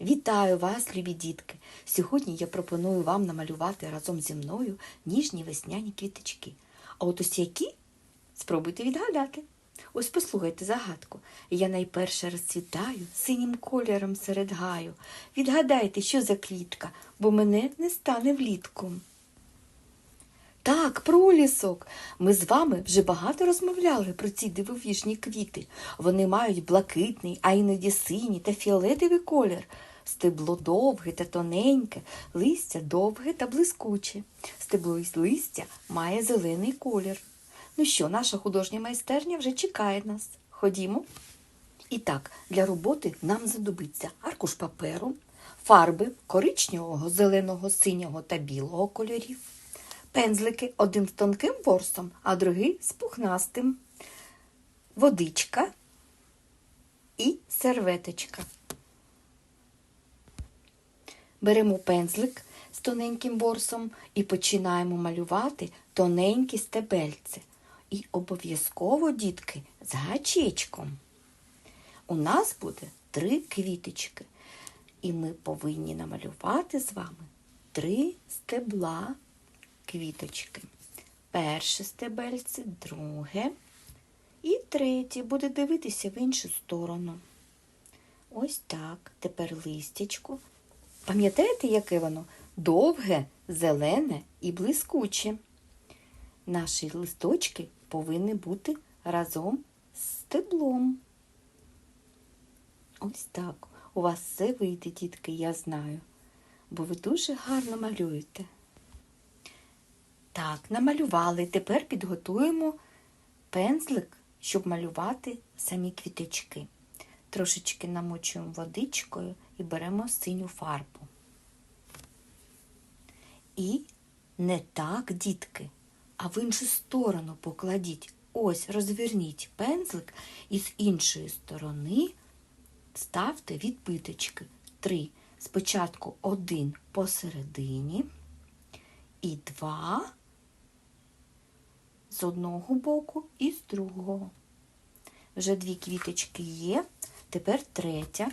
Вітаю вас, любі дітки! Сьогодні я пропоную вам намалювати разом зі мною ніжні весняні квіточки. А от ось які? Спробуйте відгадати. Ось послухайте загадку. Я найперше розцвітаю синім кольором серед гаю. Відгадайте, що за квітка, бо мене не стане влітку. Так, пролісок. Ми з вами вже багато розмовляли про ці дивовижні квіти. Вони мають блакитний, а іноді синій та фіолетовий колір. Стебло довге та тоненьке, листя довге та блискуче. Стебло із листя має зелений колір. Ну що, наша художня майстерня вже чекає нас. Ходімо. І так, для роботи нам знадобиться аркуш паперу, фарби коричневого, зеленого, синього та білого кольорів, пензлики один з тонким ворсом, а другий з пухнастим, водичка і серветочка. Беремо пензлик з тоненьким ворсом і починаємо малювати тоненькі стебельці. І обов'язково, дітки, з гачечком. У нас буде три квіточки, і ми повинні намалювати з вами три стебла квіточки. Перше стебельце, друге і третє буде дивитися в іншу сторону. Ось так. Тепер листячко. Пам'ятаєте, яке воно? Довге, зелене і блискуче. Наші листочки повинні бути разом з стеблом. Ось так. У вас все вийде, дітки, я знаю, бо ви дуже гарно малюєте. Так, намалювали. Тепер підготуємо пензлик, щоб малювати самі квіточки. Трошечки намочуємо водичкою і беремо синю фарбу. І не так, дітки, а в іншу сторону покладіть. Ось розверніть пензлик і з іншої сторони ставте відбиточки. Три. Спочатку один посередині і два з одного боку і з другого. Вже дві квіточки є, тепер третя.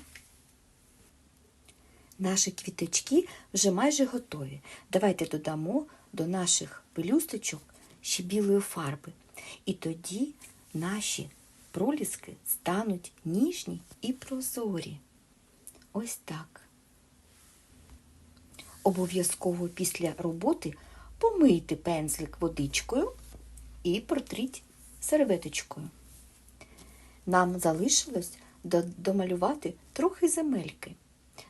Наші квіточки вже майже готові. Давайте додамо до наших пелюсточок ще білої фарби. І тоді наші проліски стануть ніжні і прозорі. Ось так. Обов'язково після роботи помийте пензлик водичкою і протріть серветочкою. Нам залишилось домалювати трохи земельки.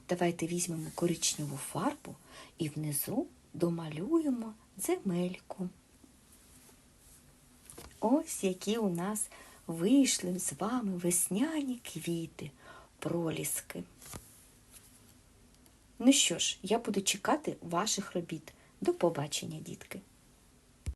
Давайте візьмемо коричневу фарбу і внизу домалюємо земельку. Ось які у нас вийшли з вами весняні квіти, проліски. Ну що ж, я буду чекати ваших робіт. До побачення, дітки!